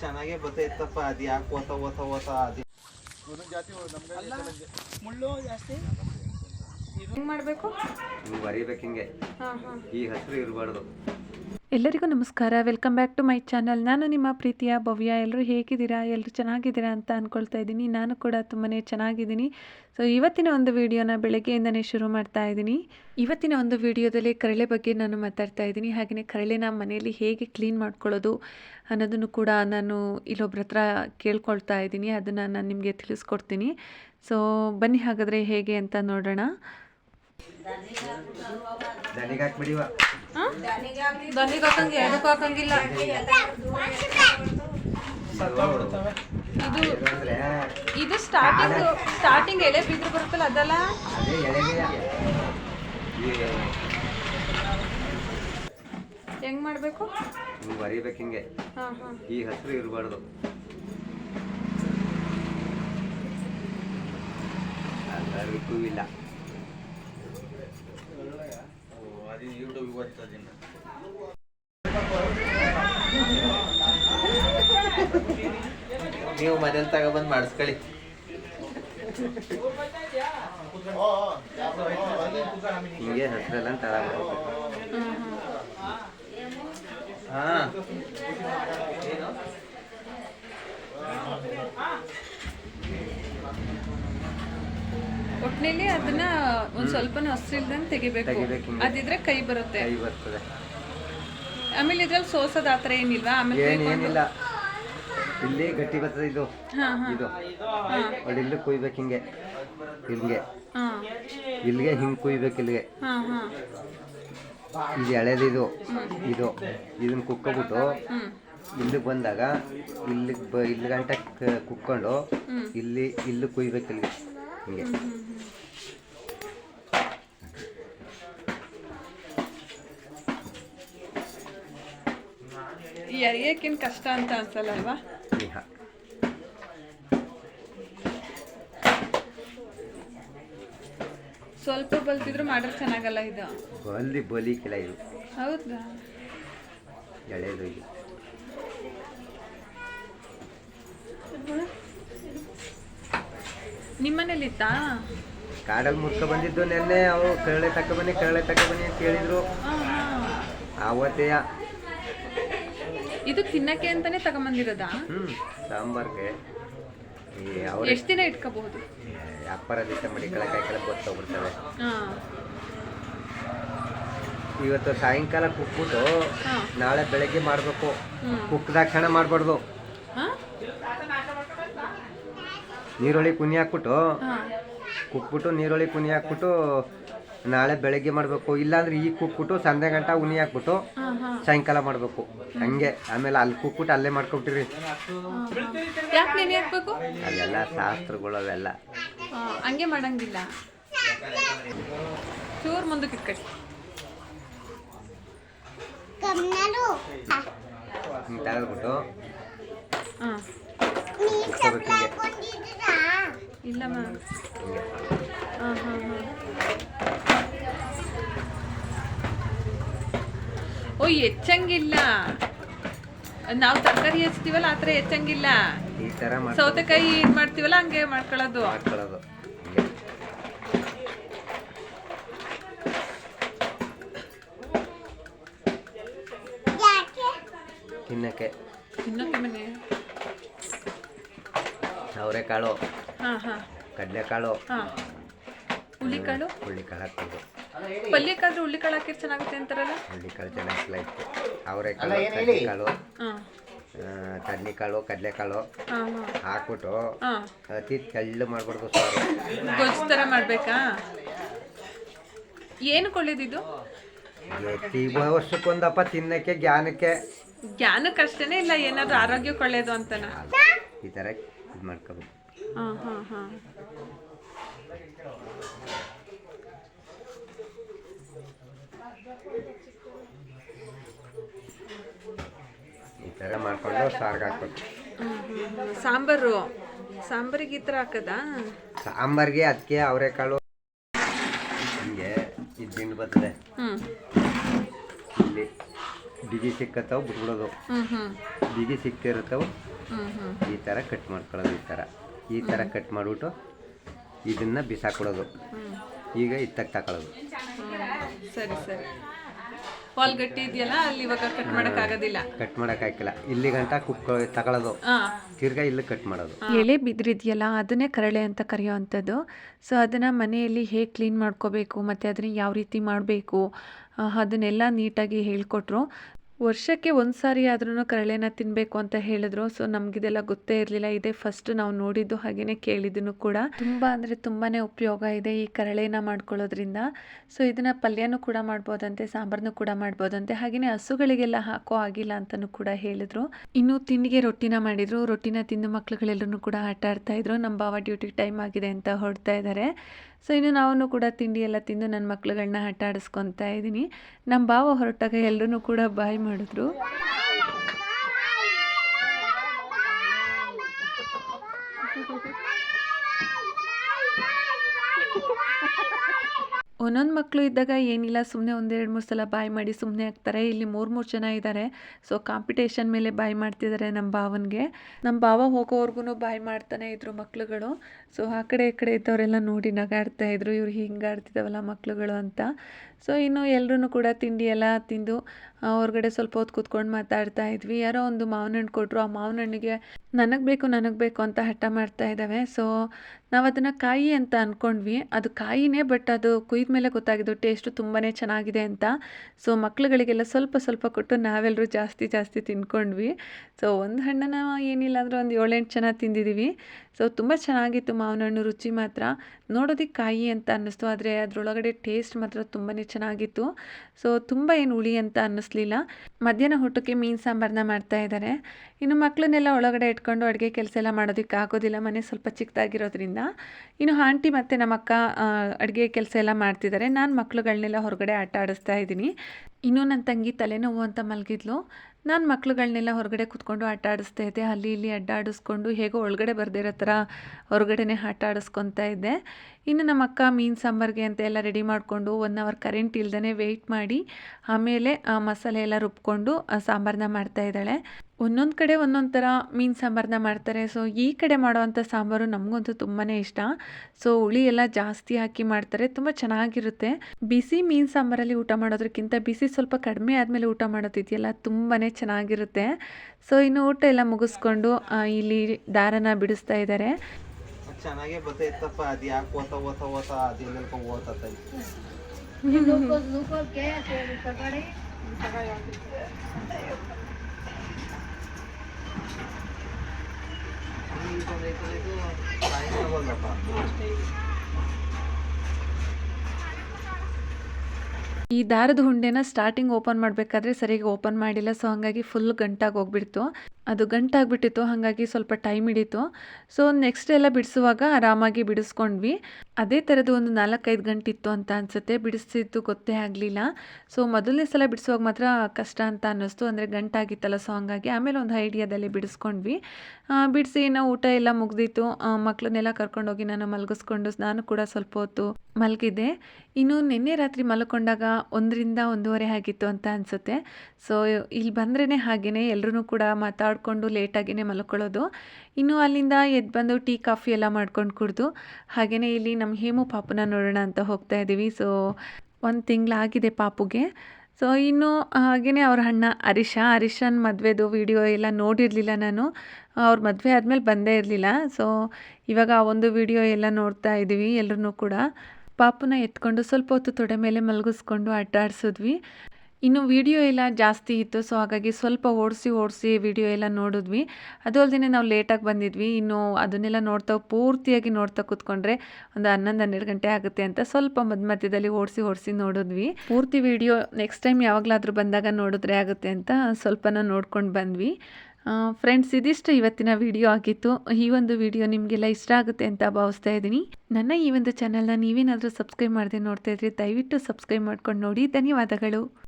ಚೆನ್ನಾಗೇ ಬರ್ತೈತಪ್ಪ ಅದು ಯಾಕೆ ಓತ ಓತ ಓತ ಅದು. ಮುಳ್ಳು ಜಾಸ್ತಿ. ಹೆಂಗ್ ಮಾಡಬೇಕು ಬರೀಬೇಕು ಹಿಂಗೆ. ಹಾಂ ಹಾಂ. ಈ ಹಸಿರು ಇರಬಾರ್ದು. ಎಲ್ಲರಿಗೂ ನಮಸ್ಕಾರ. Welcome back to my channel ನಾನು ನಿಮ್ಮ ಪ್ರೀತಿಯ ಭವ್ಯ. ಎಲ್ಲರೂ ಹೇಗಿದ್ದೀರಾ? ಎಲ್ಲರೂ ಚೆನ್ನಾಗಿದ್ದೀರಾ ಅಂತ ಅಂದ್ಕೊಳ್ತಾ ಇದ್ದೀನಿ. ನಾನು ಕೂಡ ತುಂಬಾ ಚೆನ್ನಾಗಿದ್ದೀನಿ. ಸೊ ಇವತ್ತಿನ ಒಂದು ವಿಡಿಯೋನ ಬೆಳಗ್ಗೆಯಿಂದನೇ ಶುರು ಮಾಡ್ತಾ ಇದ್ದೀನಿ. ಇವತ್ತಿನ ಒಂದು ವಿಡಿಯೋದಲ್ಲಿ ಕರಳೆ ಬಗ್ಗೆ ನಾನು ಮಾತಾಡ್ತಾ ಇದ್ದೀನಿ. ಹಾಗೆಯೇ ಕರಳೆನ ಮನೆಯಲ್ಲಿ ಹೇಗೆ ಕ್ಲೀನ್ ಮಾಡ್ಕೊಳ್ಳೋದು ಅನ್ನೋದನ್ನು ಕೂಡ ನಾನು ಇಲ್ಲೊಬ್ರ ಹತ್ರ ಕೇಳ್ಕೊಳ್ತಾ ಇದ್ದೀನಿ. ಅದನ್ನು ನಾನು ನಿಮಗೆ ತಿಳಿಸ್ಕೊಡ್ತೀನಿ. ಸೊ ಬನ್ನಿ ಹಾಗಾದರೆ ಹೇಗೆ ಅಂತ ನೋಡೋಣ. ದನಿಗೆ ಹಾಕ್ಬಿಡಿವ. ದನಿಗೆ ಹಾಕಂಗೆ ಎರಡಕ್ಕೂ ಹಾಕಂಗಿಲ್ಲ. ಇದು ಇದು ಸ್ಟಾರ್ಟಿಂಗ್ ಸ್ಟಾರ್ಟಿಂಗ್ ಎಲೆ ಬಿದ್ರು ಬರುತ್ತಲ್ಲ ಅದಲ್ಲ? ಹೆಂಗ್ ಮಾಡಬೇಕು? ಬರೀಬೇಕು ಹಿಂಗೆ. ಈ ಹಸಿರು ಇರಬಾರ್ದು. ಅದಕ್ಕೂ ಇಲ್ಲ. ನೀವು ಮನೇಲಿ ತಗೊಬಂದು ಮಾಡಿಸ್ಕೊಳ್ಳಿ. ಹಿಂಗೆ ಹಸಿರೆಲ್ಲ ತಗೊಬೇಕು ಹಾ ಏನು ಒಟ್ಟಿನಲ್ಲಿ ಅದನ್ನ ಒಂದ್ ಸ್ವಲ್ಪನೂ ಹಸಿಲ್ದಂಗ್ ತೆಗಿಬೇಕು. ತೆಗಿಬೇಕು ಹಿಂಗೆ. ಅದಿದ್ರೆ ಕೈ ಬರುತ್ತೆ. ಕೈ ಬರ್ತದೆ. ಆಮೇಲೆ ಇದ್ರಲ್ಲಿ ಸೋಸೋದ್ ಆತರ ಏನಿಲ್ವಾ? ಆಮೇಲೆ ಏನ್ ಏನಿಲ್ಲ. ಇಲ್ಲಿ ಗಟ್ಟಿ ಬರ್ತದೆ ಇದು. ಹಾ ಹಾ. ಇದು. ಇಲ್ಲಿ ಕುಯ್ಬೇಕು ಹಿಂಗೆ. ಇಲ್ಲಿಗೆ ಹಾ. ಇಲ್ಲಿಗೆ ಹಿಂಗೆ ಕುಯ್ಬೇಕು ಇಲ್ಲಿಗೆ ಹಾ ಹಾ. ಇದು ಎಳೆದು ಇದು. ಇದು. ಇದನ್ನ ಕುಕ್ಕೊಬಿಟ್ಟು ಹ್ಮ್. ಇಲ್ಲಿಗೆ ಬಂದಾಗ ಇಲ್ಲಿಗೆ ಬ ಇಲ್ಲಿ ಗಂಟೆ ಕ- ಕುಕ್ಕೊಂಡು ಇಲ್ಲಿ ಇಲ್ಲಿ ಕುಯ್ಬೇಕು ಇಲ್ಲಿಗೆ ಹಿಂಗೆ. ಈ ಅರಿಯಕ್ಕೇನ್ ಕಷ್ಟ ಅಂತ ಅನ್ಸಲ್ಲ ಅಲ್ವಾ ಸ್ವಲ್ಪ ಬಲ್ತಿದ್ರು ಮಾಡ್ರೆ ಚೆನ್ನಾಗಲ್ಲ ಇದು. ಬಲ್ಲಿ ಬಲಿ ಕೆಲ ಇದು. ಹೌದಾ? ಎಳೆದು ಇದು. ನಿಮ್ಮನೇಲಿ ಇತ್ತಾ ಕಾಡಲ್ಲಿ ಮುರ್ಕ ಬಂದಿದ್ದು ನೆನ್ನೆ ಅವು ಕರಳೆ ತಕ ಬನ್ನಿ ಕರಳೆ ತಕ ಬನ್ನಿ ಅಂತ ಹೇಳಿದ್ರು. ಆವತ್ತೆಯ ಇದು ತಿನ್ನಕ್ಕೆ ಅಂತಾನೆ ತಗೊಂಬಂದಿರೋದಾ? ಹ್ಮ್ ಸಾಂಬಾರ್ಗೆ. ಎಷ್ಟ್ ದಿನ ಇಟ್ಕೋಬಹುದು? ವ್ಯಾಪಾರ ದಿವಸ ಮಡಿ ಕಳಕಾಯಿ ಕೆಳಗೆ ಗೊತ್ತೋಗ್ಬಿಡ್ತವೆ ಇವತ್ತು ಸಾಯಂಕಾಲ ಕುಕ್ಬಿಟ್ಟು ನಾಳೆ ಬೆಳಗ್ಗೆ ಮಾಡಬೇಕು. ಕುಕ್ಕದಾಕ್ಷಣ ಮಾಡಬಾರ್ದು. ಹಾ ನೀರೊಳಿ ಕುನಿ ಹಾಕ್ಬಿಟ್ಟು ಕುಕ್ಬಿಟ್ಟು ನೀರೊಳಿ ಕುನಿ ಹಾಕ್ಬಿಟ್ಟು ನಾಳೆ ಬೆಳಗ್ಗೆ ಮಾಡಬೇಕು. ಇಲ್ಲಾಂದ್ರೆ ಈಗ ಕುಕ್ಬಿಟ್ಟು ಸಂಜೆ ಗಂಟ ಉನಿ ಹಾಕ್ಬಿಟ್ಟು ಸಾಯಂಕಾಲ ಮಾಡಬೇಕು. ಹಂಗೆ. ಆಮೇಲೆ ಅಲ್ಲಿ ಕುಕ್ಬಿಟ್ಟು ಅಲ್ಲೇ ಮಾಡ್ಕೊಬಿಟ್ಟಿರಿ. ಅಲ್ಲೆಲ್ಲ ಶಾಸ್ತ್ರಗಳು ಅವೆಲ್ಲ. ಹಂಗೆ ಮಾಡಂಗಿಲ್ಲ. ಚೂರು ಮುಂದಕ್ಕೆ ಇಟ್ಕಡಿ ಹಿಂಗೆ ತೆಗೆದ್ಬಿಟ್ಟು ಹಾ. ಕುಕ್ಕೋಬೇಕು ಮ್ಯಾಮ್ ಇಲ್ಲಮ್ಮ ಹಾಂ ಹಾ ಹಾ ಓ ಹೆಚ್ಚಂಗಿಲ್ಲ ನಾವು ತರಕಾರಿ ಹೆಚ್ಚತೀವಲ್ಲ ಆ ಥರ ಹೆಚ್ಚಂಗಿಲ್ಲ ಈ ಥರ ಮಾಡಿ ಸೌತೆಕಾಯಿ ಇದು ಮಾಡ್ತೀವಲ್ಲ ಹಂಗೆ ಮಾಡ್ಕೊಳ್ಳೋದು. ಮಾಡ್ಕೊಳ್ಳೋದು. ತಿನ್ನಕ್ಕೆ. ಇನ್ನೊಂದು ಮನೆ. ಅವರೆಕಾಳು ಹಾ ಹಾ. ಕಡಲೆಕಾಳು ಹಾ. ಹುಳಿಕಾಳು ಹುಳ್ಳಿಕಾಳು ಹಾಕ್ಬೋದು. ಪಲ್ಯಕ್ಕಾದ್ರೆ ಹುಳಿಕಾಳು ಹಾಕಿದ್ರೆ ಚೆನ್ನಾಗುತ್ತೆ ಅಂತಾರಲ್ಲ? ಹುಳ್ಳಿಕಾಳು ಚೆನ್ನಾಗಿಲ್ಲ ಇತ್ತು. ಅವರೆಕಾಳು ಕಡಲೆಕಾಳು ಹಾ. ಕಡ್ಲಿಕಾಳು ಕಡಲೆಕಾಳು ಹಾ ಹಾ. ಹಾಕ್ಬಿಟ್ಟು ಹಾ. ಅತಿ ತೆಳ್ಳು ಮಾಡ್ಬಾರ್ದು ಸಾರು. ಗೊಜ್ಜು ಥರ ಮಾಡಬೇಕಾ? ಏನು ಕೊಳ್ಳಿದ್ದು ವರ್ಷಕ್ಕೊಂದಪ್ಪ ತಿನ್ನಕ್ಕೆ ಜ್ಞಾನಕ್ಕೆ. ಜ್ಞಾನಕ್ಕಷ್ಟೇನೆ ಇಲ್ಲ ಏನಾದರೂ ಆರೋಗ್ಯಕ್ಕೆ ಒಳ್ಳೇದು ಅಂತನ. ಈ ಥರ ಇದು ಮಾಡ್ಕೋಬೇಕು ಹಾ ಹಾ ಹಾ ಈ ಥರ ಮಾಡ್ಕೊಂಡು ಸಾರ್ಗೆ ಹಾಕ್ಬೇಕು. ಸಾಂಬಾರು ಸಾಂಬಾರಿಗೆ ಈ ಥರ ಹಾಕದಾ? ಸಾಂಬಾರಿಗೆ ಅದಕ್ಕೆ ಅವರೆಕಾಳು. ಹಿಂಗೆ ಇದು ದಿಂಡು ಬರ್ತದೆ ಹ್ಞೂ ಇಲ್ಲಿ ಬಿಗಿ ಸಿಕ್ಕತ್ತವು ಬಿಟ್ಬಿಡೋದು. ಹ್ಞೂ ಹ್ಞೂ ಬಿಗಿ ಸಿಕ್ಕಿರುತ್ತವು. ಈ ಥರ ಕಟ್ ಮಾಡ್ಕೊಳ್ಳೋದು ಈ ಥರ ಈ ಥರ ಕಟ್ ಮಾಡಿಬಿಟ್ಟು ಇದನ್ನು ಬಿಸಾಕೊಳ್ಳೋದು ಈಗ ಇತ್ತಕ್ಕೆ ತಗೊಳ್ಳೋದು ಸರಿ ಸರಿ. ಪಾಲ್ ಗಟ್ಟಿ ಇದೆಯಲ್ಲ ಅಲ್ಲಿ ಇವಾಗ ಕಟ್ ಮಾಡೋಕ್ಕಾಗೋದಿಲ್ಲ. ಕಟ್ ಮಾಡೋಕ್ಕಾಗಿಲ್ಲ ಇಲ್ಲಿ ಗಂಟ ಕುಕ್ ತಗೊಳ್ಳೋದು ಹಾಂ. ತಿರ್ಗಾ ಇಲ್ಲಿ ಕಟ್ ಮಾಡೋದು. ಎಲೆ ಬಿದ್ರಿದೆಯಲ್ಲ ಅದನ್ನೇ ಕರಳೆ ಅಂತ ಕರೆಯುವಂಥದ್ದು. ಸೊ ಅದನ್ನು ಮನೆಯಲ್ಲಿ ಹೇಗೆ ಕ್ಲೀನ್ ಮಾಡ್ಕೋಬೇಕು ಮತ್ತು ಅದನ್ನ ಯಾವ ರೀತಿ ಮಾಡಬೇಕು ಅದನ್ನೆಲ್ಲ ನೀಟಾಗಿ ಹೇಳಿಕೊಟ್ರು. ವರ್ಷಕ್ಕೆ ಒಂದು ಸಾರಿ ಆದ್ರೂ ಕರಳೆನ ತಿನ್ನಬೇಕು ಅಂತ ಹೇಳಿದ್ರು. ಸೊ ನಮಗಿದೆಲ್ಲ ಗೊತ್ತೇ ಇರಲಿಲ್ಲ. ಇದೇ ಫಸ್ಟ್ ನಾವು ನೋಡಿದ್ದು ಹಾಗೆಯೇ ಕೇಳಿದ್ದನ್ನು ಕೂಡ. ತುಂಬ ಅಂದರೆ ತುಂಬಾ ಉಪಯೋಗ ಇದೆ ಈ ಕರಳೆನ ಮಾಡ್ಕೊಳ್ಳೋದ್ರಿಂದ. ಸೊ ಇದನ್ನು ಪಲ್ಯನೂ ಕೂಡ ಮಾಡ್ಬೋದಂತೆ ಸಾಂಬಾರನ್ನು ಕೂಡ ಮಾಡ್ಬೋದಂತೆ. ಹಾಗೆಯೇ ಹಸುಗಳಿಗೆಲ್ಲ ಹಾಕೋ ಆಗಿಲ್ಲ ಅಂತಲೂ ಕೂಡ ಹೇಳಿದ್ರು. ಇನ್ನು ತಿಂಡಿಗೆ ರೊಟ್ಟಿನ ಮಾಡಿದ್ರು. ರೊಟ್ಟಿನ ತಿಂದು ಮಕ್ಳುಗಳೆಲ್ಲರೂ ಕೂಡ ಆಟ ಆಡ್ತಾಯಿದ್ರು ನಮ್ಮ ಬಾವ ಡ್ಯೂಟಿ ಟೈಮ್ ಆಗಿದೆ ಅಂತ ಹೊಡ್ತಾ ಇದ್ದಾರೆ ಸೊ ಇನ್ನು ನಾವು ಕೂಡ ತಿಂಡಿ ಎಲ್ಲ ತಿಂದು ನನ್ನ ಮಕ್ಳುಗಳನ್ನ ಆಟ ಆಡಿಸ್ಕೊತಾ ಇದ್ದೀನಿ ನಮ್ಮ ಬಾವ ಹೊರಟಾಗ ಎಲ್ಲರೂ ಕೂಡ ಬಾಯ್ ಮಾಡಿದ್ರು ಒಂದೊಂದು ಮಕ್ಕಳು ಇದ್ದಾಗ ಏನಿಲ್ಲ ಸುಮ್ಮನೆ ಒಂದೆರಡು, ಮೂರು ಸಲ ಬಾಯ್ ಮಾಡಿ ಸುಮ್ಮನೆ ಆಗ್ತಾರೆ. ಇಲ್ಲಿ ಮೂರು ಮೂರು ಜನ ಇದ್ದಾರೆ ಸೊ ಕಾಂಪಿಟೇಷನ್ ಮೇಲೆ ಬಾಯ್ ಮಾಡ್ತಿದ್ದಾರೆ ನಮ್ಮ ಭಾವನಿಗೆ. ನಮ್ಮ ಭಾವ ಹೋಗೋವರೆಗೂ ಬಾಯ್ ಮಾಡ್ತಾನೆ ಇದ್ರು ಮಕ್ಕಳುಗಳು ಸೊ ಆ ಕಡೆ, ಈ ಕಡೆ ಇದ್ದವರೆಲ್ಲ ನೋಡಿ ನಗಾಡ್ತಾ ಇದ್ರು. ಇವ್ರು ಹಿಂಗೆ ಆಡ್ತಿದ್ದಾವಲ್ಲ ಮಕ್ಳುಗಳು ಅಂತ. ಸೊ ಇನ್ನು ಎಲ್ಲರೂ ಕೂಡ ತಿಂಡಿ ಎಲ್ಲ ತಿಂದು ಹೊರಗಡೆ ಸ್ವಲ್ಪ ಹೊತ್ತು ಕೂತ್ಕೊಂಡು ಮಾತಾಡ್ತಾ ಇದ್ವಿ. ಯಾರೋ ಒಂದು ಮಾವಿನ ಹಣ್ಣು ಕೊಟ್ಟರು ಆ ಮಾವಿನ ಹಣ್ಣಿಗೆ ನನಗೆ ಬೇಕು ನನಗೆ ಬೇಕು ಅಂತ ಹಠ ಮಾಡ್ತಾ ಇದ್ದಾವೆ. ಸೊ ನಾವು ಅದನ್ನು ಕಾಯಿ ಅಂತ ಅಂದ್ಕೊಂಡ್ವಿ ಅದು ಕಾಯಿನೇ ಬಟ್ ಅದು ಕುಯ್ದ ಮೇಲೆ ಗೊತ್ತಾಗಿದ್ದು ಟೇಸ್ಟು ತುಂಬಾ ಚೆನ್ನಾಗಿದೆ ಅಂತ. ಸೊ ಮಕ್ಳುಗಳಿಗೆಲ್ಲ ಸ್ವಲ್ಪ ಸ್ವಲ್ಪ ಕೊಟ್ಟು ನಾವೆಲ್ಲರೂ ಜಾಸ್ತಿ ಜಾಸ್ತಿ ತಿನ್ಕೊಂಡ್ವಿ. ಸೊ ಒಂದು ಹಣ್ಣನ್ನು ಏನಿಲ್ಲ ಅಂದರೆ ಒಂದು ಏಳೆಂಟು ಜನ ತಿಂದಿದ್ದೀವಿ ಸೊ ತುಂಬ ಚೆನ್ನಾಗಿತ್ತು ಮಾವಿನ ಹಣ್ಣು ರುಚಿ ಮಾತ್ರ ನೋಡೋದಕ್ಕೆ ಕಾಯಿ ಅಂತ ಅನ್ನಿಸ್ತು, ಆದರೆ ಅದರೊಳಗಡೆ ಟೇಸ್ಟ್ ಮಾತ್ರ ತುಂಬಾ ಚೆನ್ನಾಗಿತ್ತು. ಸೊ ತುಂಬ ಏನು ಹುಳಿ ಅಂತ ಅನ್ನಿಸ್ಲಿಲ್ಲ. ಮಧ್ಯಾಹ್ನ ಊಟಕ್ಕೆ ಮೀನು ಸಾಂಬಾರನ್ನ ಮಾಡ್ತಾ ಇದ್ದಾರೆ. ಇನ್ನು ಮಕ್ಕಳನ್ನೆಲ್ಲ ಒಳಗಡೆ ಇಟ್ಕೊಂಡು ಅಡುಗೆ ಕೆಲಸ ಎಲ್ಲ ಮಾಡೋದಕ್ಕೆ ಆಗೋದಿಲ್ಲ, ಮನೆ ಸ್ವಲ್ಪ ಚಿಕ್ಕದಾಗಿರೋದ್ರಿಂದ. ಇನ್ನು ಆಂಟಿ ಮತ್ತು ನಮ್ಮ ಅಕ್ಕ ಅಡುಗೆ ಕೆಲಸ ಎಲ್ಲ ಮಾಡ್ತಿದ್ದಾರೆ. ನಾನು ಮಕ್ಕಳುಗಳನ್ನೆಲ್ಲ ಹೊರಗಡೆ ಆಟ ಆಡಿಸ್ತಾ ಇದ್ದೀನಿ. ಇನ್ನು ನನ್ನ ತಂಗಿ ತಲೆನೋವು ಅಂತ ಮಲಗಿದ್ಲು. ನಾನು ಮಕ್ಳುಗಳನ್ನೆಲ್ಲ ಹೊರಗಡೆ ಕೂತ್ಕೊಂಡು ಆಟ ಆಡಿಸ್ತಾ ಇದ್ದೆ. ಅಲ್ಲಿ ಇಲ್ಲಿ ಅಡ್ಡಾಡಿಸ್ಕೊಂಡು ಹೇಗೋ ಒಳಗಡೆ ಬರ್ದೇ ಇರೋ ಥರ ಹೊರಗಡೆನೇ ಆಟ ಆಡಿಸ್ಕೊತಾ ಇದ್ದೆ. ಇನ್ನು ನಮ್ಮ ಅಕ್ಕ ಮೀನು ಸಾಂಬಾರಿಗೆ ಅಂತ ಎಲ್ಲ ರೆಡಿ ಮಾಡಿಕೊಂಡು ಒನ್ ಅವರ್ ಕರೆಂಟ್ ಇಲ್ದೇ ವೆಯ್ಟ್ ಮಾಡಿ ಆಮೇಲೆ ಮಸಾಲೆ ಎಲ್ಲ ರುಬ್ಕೊಂಡು ಸಾಂಬಾರನ್ನ ಮಾಡ್ತಾ ಇದ್ದಾಳೆ. ಒಂದೊಂದು ಕಡೆ ಒಂದೊಂದು ಥರ ಮೀನು ಸಾಂಬಾರನ್ನ ಮಾಡ್ತಾರೆ. ಸೊ ಈ ಕಡೆ ಮಾಡುವಂಥ ಸಾಂಬಾರು ನಮಗಂತೂ ತುಂಬಾ ಇಷ್ಟ. ಸೊ ಹುಳಿ ಎಲ್ಲ ಜಾಸ್ತಿ ಹಾಕಿ ಮಾಡ್ತಾರೆ. ತುಂಬ ಚೆನ್ನಾಗಿರುತ್ತೆ. ಬಿಸಿ ಮೀನು ಸಾಂಬಾರಲ್ಲಿ ಊಟ ಮಾಡೋದಕ್ಕಿಂತ ಬಿಸಿ ಸ್ವಲ್ಪ ಕಡಿಮೆ ಆದಮೇಲೆ ಊಟ ಮಾಡೋದಿದೆಯಲ್ಲ ತುಂಬಾ ಚೆನ್ನಾಗಿರುತ್ತೆ. ಸೊ ಇನ್ನು ಊಟ ಎಲ್ಲ ಮುಗಿಸ್ಕೊಂಡು ಇಲ್ಲಿ ದಾರನ ಬಿಡಿಸ್ತಾ ಇದ್ದಾರೆ. ಚೆನ್ನಾಗೇ ಬರ್ತೈತಪ್ಪ ಅದು ಯಾಕೆ ಓತ ಓತ ಓತ ಅದೆಲ್ಲ ಓತತ್ತೈ. ಈ ದಾರದ ಹುಂಡೆನ ಸ್ಟಾರ್ಟಿಂಗ್ ಓಪನ್ ಮಾಡಬೇಕಾದ್ರೆ ಸರಿಯಾಗಿ ಓಪನ್ ಮಾಡಿಲ್ಲ. ಸೊ ಹಾಗಾಗಿ ಫುಲ್ ಗಂಟಾಗಿ ಹೋಗ್ಬಿಡ್ತು. ಅದು ಗಂಟಾಗ್ಬಿಟ್ಟಿತ್ತು, ಹಾಗಾಗಿ ಸ್ವಲ್ಪ ಟೈಮ್ ಹಿಡಿತು. ಸೊ ನೆಕ್ಸ್ಟ್ ಎಲ್ಲ ಬಿಡಿಸುವಾಗ ಆರಾಮಾಗಿ ಬಿಡಿಸ್ಕೊಂಡ್ವಿ. ಅದೇ ಥರದ್ದು ಒಂದು ನಾಲ್ಕೈದು ಗಂಟೆ ಇತ್ತು ಅಂತ ಅನಿಸುತ್ತೆ. ಬಿಡಿಸಿದ್ದು ಗೊತ್ತೇ ಆಗಲಿಲ್ಲ. ಸೊ ಮೊದಲನೇ ಸಲ ಬಿಡಿಸುವಾಗ ಮಾತ್ರ ಕಷ್ಟ ಅಂತ ಅನ್ನಿಸ್ತು. ಅಂದರೆ ಗಂಟಾಗಿತ್ತಲ್ಲ ಸೊ ಹಾಗಾಗಿ ಆಮೇಲೆ ಒಂದು ಐಡಿಯಾದಲ್ಲಿ ಬಿಡಿಸ್ಕೊಂಡ್ವಿ. ಬಿಡಿಸಿ ನಾವು ಊಟ ಎಲ್ಲ ಮುಗ್ದಿತ್ತು. ಮಕ್ಕಳನ್ನೆಲ್ಲ ಕರ್ಕೊಂಡೋಗಿ ನಾನು ಮಲಗಿಸ್ಕೊಂಡು, ನಾನು ಕೂಡ ಸ್ವಲ್ಪ ಹೊತ್ತು ಮಲಗಿದ್ದೆ. ಇನ್ನು ನಿನ್ನೆ ರಾತ್ರಿ ಮಲ್ಕೊಂಡಾಗ ಒಂದರಿಂದ ಒಂದೂವರೆ ಆಗಿತ್ತು ಅಂತ ಅನಿಸುತ್ತೆ. ಸೊ ಇಲ್ಲಿ ಬಂದ್ರೇ ಹಾಗೆಯೇ ಎಲ್ಲರೂ ಕೂಡ ಮಾತಾಡಿಕೊಂಡು ಲೇಟಾಗಿಯೇ ಮಲ್ಕೊಳ್ಳೋದು. ಇನ್ನು ಅಲ್ಲಿಂದ ಎದ್ದು ಬಂದು ಟೀ, ಕಾಫಿ ಎಲ್ಲ ಮಾಡ್ಕೊಂಡು ಕುಡಿದು ಹಾಗೆಯೇ ಇಲ್ಲಿ ನಮ್ಮ ಹೇಮು ಪಾಪುನ ನೋಡೋಣ ಅಂತ ಹೋಗ್ತಾ ಇದ್ದೀವಿ ಸೊ ಒಂದು ತಿಂಗಳಾಗಿದೆ ಪಾಪುಗೆ. ಸೊ ಇನ್ನು ಹಾಗೆಯೇ ಅವ್ರ ಅಣ್ಣ ಹರೀಶ ಹರೀಶನ್ ಮದುವೆದು ವಿಡಿಯೋ ಎಲ್ಲ ನೋಡಿರಲಿಲ್ಲ ನಾನು. ಅವ್ರ ಮದುವೆ ಆದಮೇಲೆ ಬಂದೇ ಇರಲಿಲ್ಲ. ಸೊ ಇವಾಗ ಆ ಒಂದು ವಿಡಿಯೋ ಎಲ್ಲ ನೋಡ್ತಾ ಇದ್ದೀವಿ ಎಲ್ಲರೂ ಕೂಡ. ಪಾಪುನ ಎತ್ಕೊಂಡು ಸ್ವಲ್ಪ ಹೊತ್ತು ತೊಡೆ ಮೇಲೆ ಮಲಗಿಸ್ಕೊಂಡು ಆಟ ಇನ್ನು ವಿಡಿಯೋ ಎಲ್ಲ ಜಾಸ್ತಿ ಇತ್ತು ಸೊ ಹಾಗಾಗಿ ಸ್ವಲ್ಪ ಓಡಿಸಿ ಓಡಿಸಿ ವಿಡಿಯೋ ಎಲ್ಲ ನೋಡಿದ್ವಿ. ಅದು ಅಲ್ಲದೆ ನಾವು ಲೇಟಾಗಿ ಬಂದಿದ್ವಿ. ಇನ್ನು ಅದನ್ನೆಲ್ಲ ನೋಡ್ತಾ ಪೂರ್ತಿಯಾಗಿ ನೋಡ್ತಾ ಕೂತ್ಕೊಂಡ್ರೆ ಒಂದು ಹನ್ನೊಂದು, ಹನ್ನೆರಡು ಗಂಟೆ ಆಗುತ್ತೆ ಅಂತ ಸ್ವಲ್ಪ ಮಧ್ಯ ಮಧ್ಯದಲ್ಲಿ ಓಡಿಸಿ ಓಡಿಸಿ ನೋಡಿದ್ವಿ. ಪೂರ್ತಿ ವಿಡಿಯೋ ನೆಕ್ಸ್ಟ್ ಟೈಮ್ ಯಾವಾಗಲಾದರೂ ಬಂದಾಗ ನೋಡಿದ್ರೆ ಆಗುತ್ತೆ ಅಂತ ಸ್ವಲ್ಪನ ನೋಡ್ಕೊಂಡು ಬಂದ್ವಿ. ಫ್ರೆಂಡ್ಸ್ ಇದಿಷ್ಟು ಇವತ್ತಿನ ವಿಡಿಯೋ ಆಗಿತ್ತು. ಈ ಒಂದು ವಿಡಿಯೋ ನಿಮಗೆಲ್ಲ ಇಷ್ಟ ಆಗುತ್ತೆ ಅಂತ ಭಾವಿಸ್ತಾ ಇದ್ದೀನಿ. ನನ್ನ ಈ ಒಂದು ಚಾನಲ್ನ ನೀವೇನಾದರೂ ಸಬ್ಸ್ಕ್ರೈಬ್ ಮಾಡದೆ ನೋಡ್ತಾ ಇದ್ರೆ ದಯವಿಟ್ಟು ಸಬ್ಸ್ಕ್ರೈಬ್ ಮಾಡ್ಕೊಂಡು ನೋಡಿ. ಧನ್ಯವಾದಗಳು.